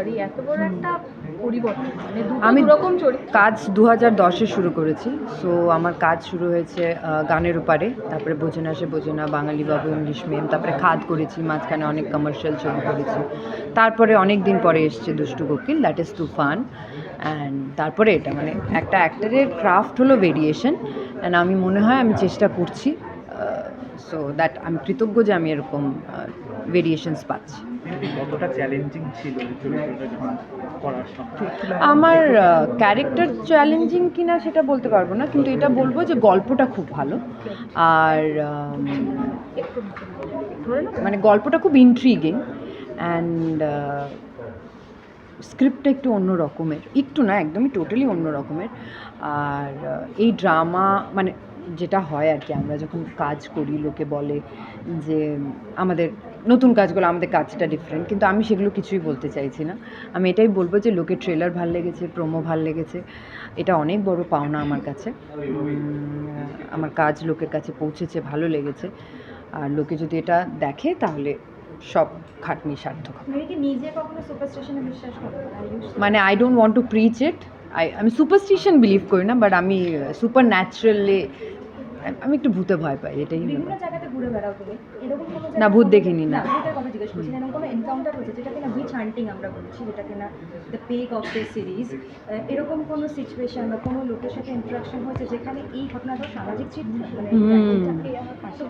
রূপান্তর এত বড় একটা পরিবর্তন মানে আমি রকম কাজ দু হাজার দশে শুরু করেছি সো আমার কাজ শুরু হয়েছে গানের উপরে তারপরে বোঝে না সে বোঝে না বাঙালি বাবু ইংলিশ মেম তারপরে খাদ করেছি মাঝখানে অনেক কমার্শিয়াল ছবি করেছি। তারপরে অনেক দিন পরে এসছে দুষ্টু কোকিল দ্যাট ইজ তুফান অ্যান্ড তারপরে এটা মানে একটা অ্যাক্টারের ক্রাফট হলো ভেরিয়েশন অ্যান্ড আমি মনে হয় আমি চেষ্টা করছি সো দ্যাট আমি কৃতজ্ঞ যে আমি এরকম ভেরিয়েশনস পাচ্ছি। আমার ক্যারেক্টার চ্যালেঞ্জিং কিনা সেটা বলতে পারব না কিন্তু এটা বলব যে গল্পটা খুব ভালো। আর মানে গল্পটা খুব ইন্ট্রিগিং অ্যান্ড স্ক্রিপ্টটা একটু অন্য রকমের, একটু না, একদমই টোটালি অন্য রকমের। আর এই ড্রামা মানে যেটা হয় আর কি আমরা যখন কাজ করি, লোকে বলে যে, আমাদের নতুন কাজগুলো, আমাদের কাজটা ডিফারেন্ট কিন্তু আমি সেগুলো কিছুই বলতে চাইছি না। আমি এটাই বলব যে, লোকে ট্রেলার ভালো লেগেছে প্রোমো ভালো লেগেছে, এটা অনেক বড় পাওনা আমার কাছে। আমার কাজ লোকের কাছে পৌঁছেছে, ভালো লেগেছে। আর লোকে যদি এটা দেখে, তাহলে সব খাটনি সার্থক মানে I don't want to preach it I আমি সুপারস্টিশন বিলিভ করি না বাট আমি সুপার ন্যাচারালি আমি একটু ভূতে ভয় পাই এটাই না, ভূত দেখিনি, না। হান্টিং আমরা বলছি যেটা কিনা the peg of the series এরকম কোনো সিচুয়েশন বা কোনো লোকের সাথে ইন্টারাকশন হয়েছে যেখানে এই ঘটনাটা সামাজিক চিত্র? মানে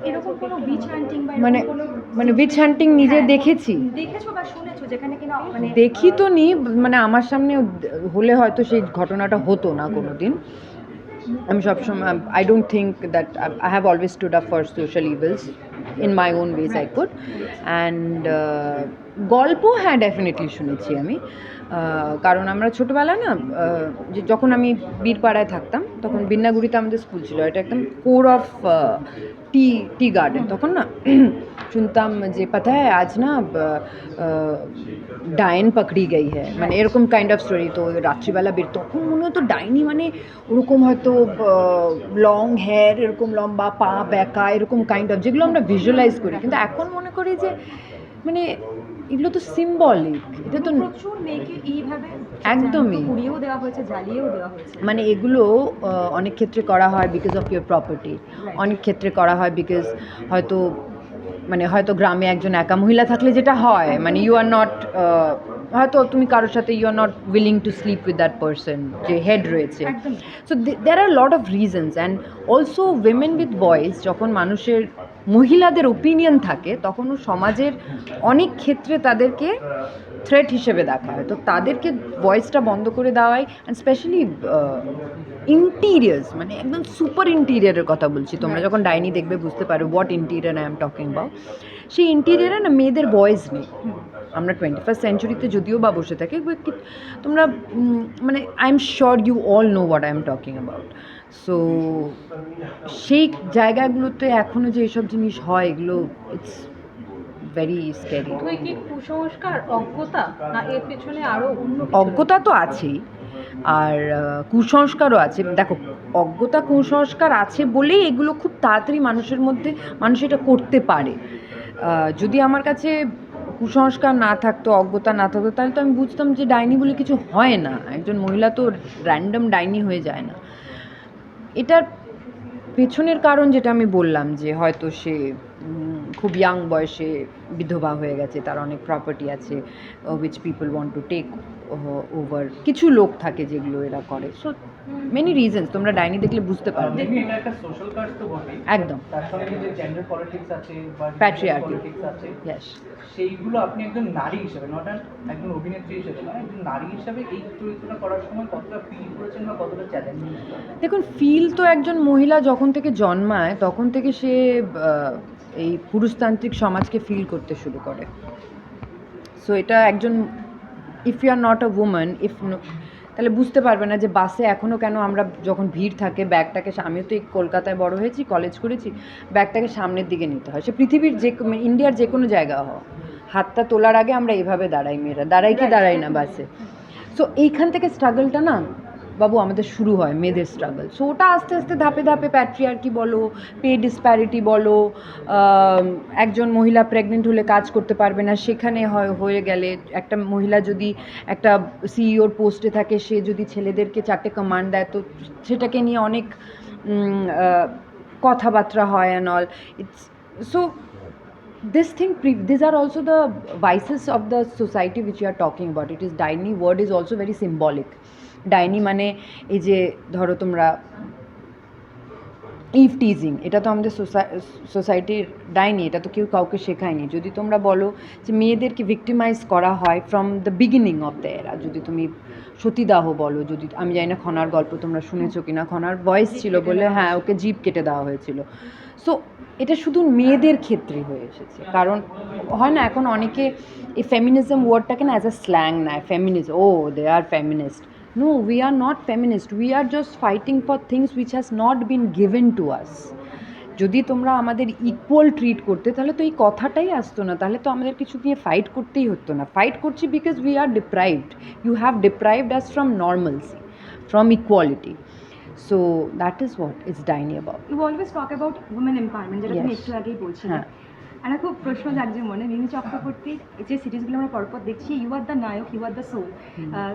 এরকম কোনো উইচ হান্টিং বা মানে মানে উইচ হান্টিং নিজে হ্যাঁ, দেখেছি। দেখেছ বা শুনেছো যেখানে কিনা মানে দেখি তো নি মানে আমার সামনে হলে হয়তো সেই ঘটনাটা হতো না কোনো দিন আমি সবসময় I don't think that I have always stood up for social evils in my own ways I could and গল্প হ্যাঁ ডেফিনেটলি শুনেছি আমি। কারণ আমরা ছোটোবেলা না যে যখন আমি বীরপাড়ায় থাকতাম, তখন বিন্নাগুড়িতে আমাদের স্কুল ছিল। এটা একদম core of tea tea garden তখন না শুনতাম যে পাতা আজ না ডাইন পাকড়ি গই হ্যাঁ মানে এরকম কাইন্ড অফ স্টোরি তো রাত্রিবেলা বের তখন মনে হতো ডাইনি মানে ওরকম হয়তো লং হেয়ার এরকম লম্বা পা ব্যাকা এরকম কাইন্ড অফ যেগুলো আমরা ভিজুয়ালাইজ করি কিন্তু এখন মনে করি যে মানে এগুলো তো সিম্বলিক এটা তো প্রচুর মেয়েকে এইভাবে একদমই। পুড়িয়েও দেওয়া হয়েছে জ্বালিয়েও দেওয়া হয়েছে মানে এগুলো অনেক ক্ষেত্রে করা হয় বিকজ অফ ইউর প্রপার্টি অনেক ক্ষেত্রে করা হয় বিকজ হয়তো মানে হয়তো গ্রামে একজন একা মহিলা থাকলে যেটা হয় মানে ইউ আর নট হয়তো তুমি কারোর সাথে you are not willing to sleep with that person যে হেড রয়েছে। So there are lot of reasons and also women with boys যখন মানুষের মহিলাদের ওপিনিয়ন থাকে তখনও সমাজের অনেক ক্ষেত্রে তাদেরকে থ্রেট হিসেবে দেখা হয়। তো তাদেরকে ভয়েসটা বন্ধ করে দেওয়াই অ্যান্ড স্পেশালি ইন্টিরিয়ার্স মানে একদম সুপার ইন্টিরিয়ারের কথা বলছি। তোমরা যখন ডাইনি দেখবে বুঝতে পারো what interior I am talking about সেই ইন্টিরিয়ারে না মেয়েদের ভয়েস নেই। আমরা টোয়েন্টি ফার্স্ট সেঞ্চুরিতে যদিও বা বসে থাকি তোমরা মানে I am sure you all know what I am talking about so সেই জায়গাগুলোতে এখনও যে এসব জিনিস হয় এগুলো ইটস ভেরি স্ক্যারি কি কুসংস্কার অজ্ঞতা না এর পেছনে আরও অন্য কিছু? অজ্ঞতা তো আছেই আর কুসংস্কারও আছে। দেখো অজ্ঞতা কুসংস্কার আছে বলেই এগুলো খুব তাড়াতাড়ি মানুষের মধ্যে মানুষ এটা করতে পারে। যদি আমার কাছে কুসংস্কার না থাকতো অজ্ঞতা না থাকতো তাহলে তো আমি বুঝতাম যে ডাইনি বলে কিছু হয় না। একজন মহিলা তো র্যান্ডম ডাইনি হয়ে যায় না। এটার পেছনের কারণ যেটা আমি বললাম যে হয়তো সে খুব ইয়াং বয়সে বিধবা হয়ে গেছে তার অনেক প্রপার্টি আছে which people want to take over কিছু লোক থাকে যেগুলো এরা করে। সো মেনি রিজনস তোমরা ডাইনি দেখলে বুঝতে পারবে। একদম। ইয়েস সেইগুলো আপনি একজন নারী হিসেবে নট একজন অভিনেত্রী হিসেবে নয় একজন নারী হিসেবে এই চরিত্রটা করার সময় কতটা ফিল করেছেন বা কতটা চ্যালেঞ্জিং দেখুন ফিল তো একজন মহিলা যখন থেকে জন্মায় তখন থেকে সে এই পুরুষতান্ত্রিক সমাজকে ফিল করতে শুরু করে। সো এটা একজন if you are not a women if তাহলে বুঝতে পারবে না যে বাসে এখনও কেন আমরা যখন ভিড় থাকে ব্যাগটাকে আমিও তো এই কলকাতায় বড় হয়েছি কলেজ করেছি ব্যাগটাকে সামনের দিকে নিতে হয়। সে পৃথিবীর যে মানে ইন্ডিয়ার যে কোনো জায়গা হওয়া হাতটা তোলার আগে আমরা এইভাবে দাঁড়াই মেয়েরা। দাঁড়াই কি দাঁড়াই না বাসে। সো এইখান থেকে স্ট্রাগলটা না বাবু, আমাদের শুরু হয় মেয়েদের স্ট্রাগল সো ওটা আস্তে আস্তে ধাপে ধাপে প্যাট্রিয়ার্কি বলো পে ডিসপ্যারিটি বলো একজন মহিলা প্রেগনেন্ট হলে কাজ করতে পারবে না। সেখানে হয়, হয়ে গেলে একটা মহিলা যদি একটা সিইওর পোস্টে থাকে, সে যদি ছেলেদেরকে চারটে কমান্ড দেয়, তো সেটাকে নিয়ে অনেক কথাবার্তা হয় and all it's so this thing pre- these are also the vices of the society which you are talking about. It is ডাইনি word is also very ডাইনি মানে এই যে ধরো তোমরা ইভ টিজিং এটা তো আমাদের সোসাইটির ডাইনি এটা তো কেউ কাউকে শেখায়নি। যদি তোমরা বলো যে মেয়েদেরকে ভিক্টিমাইজ করা হয় from the beginning of the এরা যদি তুমি সতীদাহ বলো যদি আমি জানি না খনার গল্প তোমরা শুনেছো কিনা খনার ভয়েস ছিল বলে হ্যাঁ ওকে জিপ কেটে দেওয়া হয়েছিল। সো এটা শুধু মেয়েদের ক্ষেত্রে হয়ে এসেছে। কারণ হয় না এখন অনেকে এই ফেমিনিজম ওয়ার্ডটাকে না অ্যাজ আ স্ল্যাং নেয় feminism O they are feminist no we are not feminist. We are just fighting for things which has not been given to us. যদি তোমরা আমাদের ইকুয়াল ট্রিট করতে তাহলে তো এই কথাটাই আসতো না। তাহলে তো আমাদের কিছু নিয়ে ফাইট করতেই হতো না। ফাইট করছি because we are deprived you have deprived us from normalcy from equality so that is what is Daini about you always talk about women empowerment যেটা তুমি একটু আগেই বলছিলে। আমার খুব প্রশ্ন জাগছে মনে। মিমি চক্রবর্তীর যে সিরিজগুলো আমরা পরপর দেখছি you are the nayak you are the soul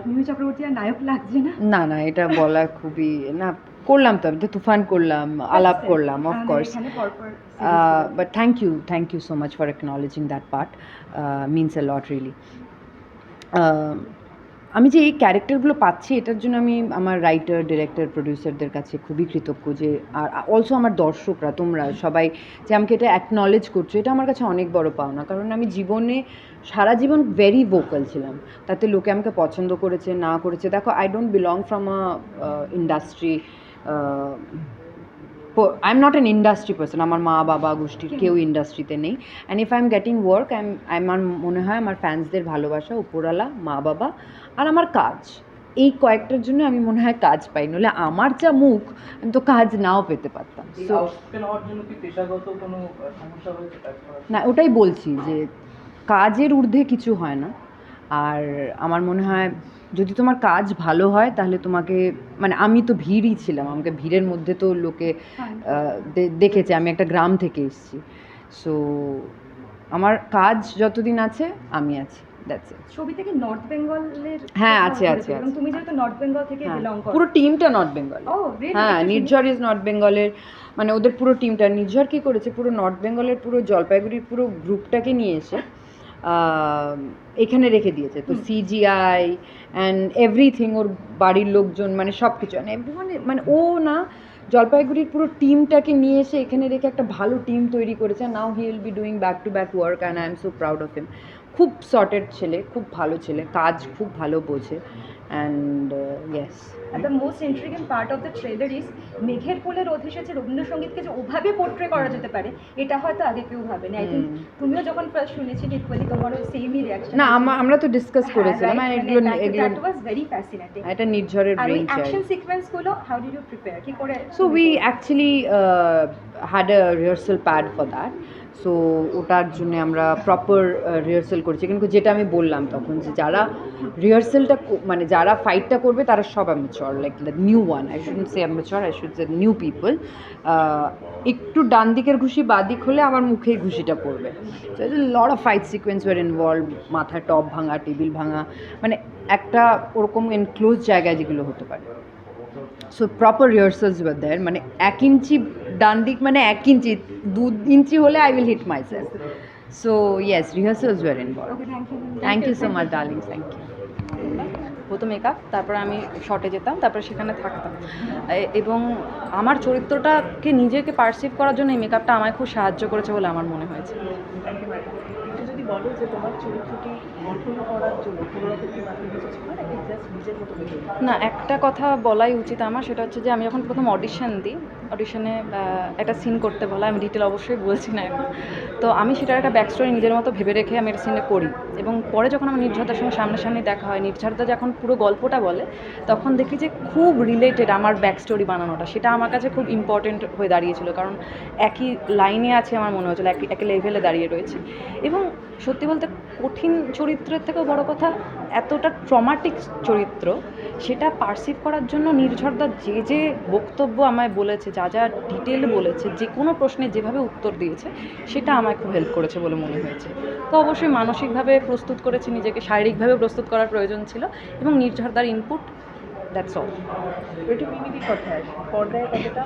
Mimi Chakraborty আর নায়ক লাগছে না? না না এটা বলা খুবই না করলাম তো আমি তো তুফান করলাম আলাপ করলাম অফকোর্স এখানে পরপর Uh, but thank you, thank you so much for acknowledging that part. Uh, আমি যে এই ক্যারেক্টারগুলো পাচ্ছি, এটার জন্য আমি আমার রাইটার ডিরেক্টর প্রডিউসারদের কাছে খুবই কৃতজ্ঞ যে, আর অলসো আমার দর্শকরা, তোমরা সবাই যে আমাকে এটা অ্যাকনলেজ করছ, এটা আমার কাছে অনেক বড় পাওনা। কারণ আমি জীবনে, সারা জীবন ভেরি ভোকাল ছিলাম। তাতে লোকে আমাকে পছন্দ করেছে, না করেছে। দেখো I don't belong from a industry I am not an industry person আমার মা বাবা গোষ্ঠীর কেউ ইন্ডাস্ট্রিতে নেই। And if I am getting work I আমার মনে হয় আমার ফ্যান্সদের ভালোবাসা উপরালা মা বাবা আর আমার কাজ। এই কয়েকটার জন্য আমি মনে হয় কাজ পাই নলে আমার যা মুখ আমি তো কাজ নাও পেতে পারতাম। না ওটাই বলছি যে কাজের ঊর্ধ্বে কিছু হয় না। আর আমার মনে হয় যদি তোমার কাজ ভালো হয় তাহলে তোমাকে মানে আমি তো ভিড়ই ছিলাম আমাকে ভিড়ের মধ্যে তো লোকে দেখেছে আমি একটা গ্রাম থেকে এসেছি। সো আমার কাজ যতদিন আছে আমি আছি দ্যাটস ইট ছবি থেকে নর্থ বেঙ্গলের হ্যাঁ, আছে, আছে, এবং তুমি যেহেতু নর্থ বেঙ্গল থেকে বিলং করো। পুরো টিমটা নর্থ বেঙ্গল হ্যাঁ নির্ঝর ইজ নর্থ বেঙ্গলের মানে ওদের পুরো টিমটা নির্ঝর কী করেছে পুরো নর্থ বেঙ্গলের পুরো জলপাইগুড়ির পুরো গ্রুপটাকে নিয়ে এসে এখানে রেখে দিয়েছে। তো সিজিআই অ্যান্ড এভরিথিং ওর বাড়ির লোকজন মানে সব কিছু মানে মানে ও না জলপাইগুড়ির পুরো টিমটাকে নিয়ে এসে এখানে রেখে একটা ভালো টিম তৈরি করেছে। Now he will be doing back to back work and I am so proud of him খুব সর্টেড ছেলে খুব ভালো ছেলে কাজ খুব ভালো বোঝে and yes are the most intriguing part of the trailer is মেঘের কোলে রোদ এসেছে রবীন্দ্রসঙ্গীতকে যে ওভাবে পোর্ট্রে করা যেতে পারে এটা হয়তো আগে কেউ ভাবেনি। আই থিঙ্ক তুমিও যখন ফার্স্ট শুনেছিলে ইকুয়ালি তোমারও সেমই রিয়াকশন না আমা- আমরা তো ডিসকাস করেছিলাম আর এগুলো এগুলো দ্যাট ওয়াজ ভেরি ফ্যাসিনেটিং এটা নির্ঝরের ব্রেন অ্যাকশন সিকোয়েন্সগুলো হাউ ডিড ইউ প্রিপেয়ার কি করে we actually uh, had a rehearsal pad for that. So ওটার জন্য আমরা প্রপার রিহার্সাল করেছি। কিন্তু যেটা আমি বললাম তখন যে যারা রিহার্সালটা মানে যারা ফাইটটা করবে, তারা সব amateur like new one I should say amateur I should say new people একটু ডান দিকের ঘুষি, বাঁ দিক হলে আমার মুখেই ঘুষিটা পড়বে। Lot of fight sequence were involve মাথায় টপ ভাঙা, টেবিল ভাঙা মানে একটা ওরকম এনক্লোজ জায়গায় যেগুলো হতে পারে। So proper rehearsals were there মানে এক ইঞ্চি ডান দিক মানে এক ইঞ্চি দু ইঞ্চি হলে I will hit myself so yes rehearsals were involve thank you so much darling thank you হতো মেকআপ তারপরে আমি শর্টে যেতাম তারপরে সেখানে থাকতাম। এবং আমার চরিত্রটাকে নিজেকে পারসিভ করার জন্য এই মেকআপটা আমায় খুব সাহায্য করেছে বলে আমার মনে হয়েছে। বলো যে তোমার চরিত্রটি গঠন করার জন্য কোনো রকম কি ছিল নাকি নিজের মতো না, একটা কথা বলাই উচিত আমার, সেটা হচ্ছে যে আমি যখন প্রথম অডিশন দিই অডিশনে একটা সিন করতে বলা, আমি ডিটেল অবশ্যই বলছি না এখন। তো আমি সেটার একটা ব্যাক স্টোরি নিজের মতো ভেবে রেখে আমি একটা সিনে করি। এবং পরে যখন আমার নির্ঝরদার সঙ্গে সামনাসামনি দেখা হয় নির্ঝরদা যখন পুরো গল্পটা বলে, তখন দেখি যে খুব রিলেটেড আমার ব্যাক স্টোরি বানানোটা। সেটা আমার কাছে খুব ইম্পর্টেন্ট হয়ে দাঁড়িয়েছিল, কারণ একই লাইনে আছে আমার মনে হয়েছিল, একই একই লেভেলে দাঁড়িয়ে রয়েছে। এবং সত্যি বলতে কঠিন চরিত্রের থেকেও বড় কথা এতটা ট্রমাটিক চরিত্র সেটা পারসিভ করার জন্য নির্ঝরদা যে যে বক্তব্য আমায় বলেছে যা যা ডিটেল বলেছে যে কোনো প্রশ্নে যেভাবে উত্তর দিয়েছে সেটা আমায় খুব হেল্প করেছে বলে মনে হয়েছে। তো অবশ্যই মানসিকভাবে প্রস্তুত করেছি নিজেকে শারীরিকভাবে প্রস্তুত করার প্রয়োজন ছিল এবং নির্ঝরদার ইনপুট দ্যাটস অল একটু কথায় পর্দায় কতটা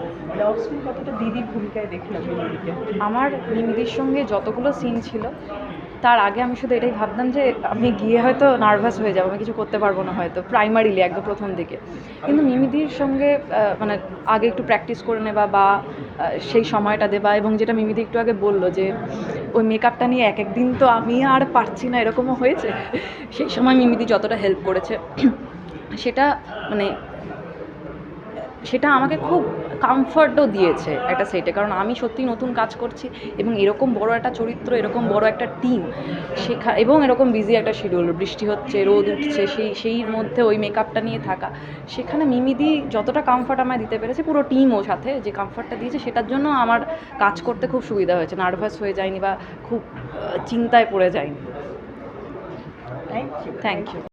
অফ কতটা দিদির ভূমিকায় দেখলাম মিমিদিকে আমার মিমিদির সঙ্গে যতগুলো সিন ছিল তার আগে আমি শুধু এটাই ভাবতাম যে আমি গিয়ে হয়তো নার্ভাস হয়ে যাব, আমি কিছু করতে পারব না হয়তো প্রাইমারিলি একদম প্রথম দিকে। কিন্তু মিমিদির সঙ্গে মানে আগে একটু প্র্যাকটিস করে নেবা বা সেই সময়টা দেবা এবং যেটা মিমিদি একটু আগে বলল যে, ওই মেকআপটা নিয়ে এক একদিন তো আমি আর পারছি না, এরকমও হয়েছে। সেই সময় মিমিদি যতটা হেল্প করেছে, সেটা মানে সেটা আমাকে খুব কমফর্টও দিয়েছে একটা সেটে কারণ আমি সত্যি নতুন কাজ করছি এবং এরকম বড় একটা চরিত্র এরকম বড় একটা টিম শেখা এবং এরকম বিজি একটা শিডিউল বৃষ্টি হচ্ছে রোদ উঠছে সেই সেই মধ্যে ওই মেকআপটা নিয়ে থাকা। সেখানে মিমিদি যতটা কমফর্ট আমায় দিতে পেরেছে পুরো টিমও সাথে যে কমফর্টটা দিয়েছে সেটার জন্য আমার কাজ করতে খুব সুবিধা হয়েছে। নার্ভাস হয়ে যায়নি বা খুব চিন্তায় পড়ে যায়নি থ্যাংক ইউ থ্যাংক ইউ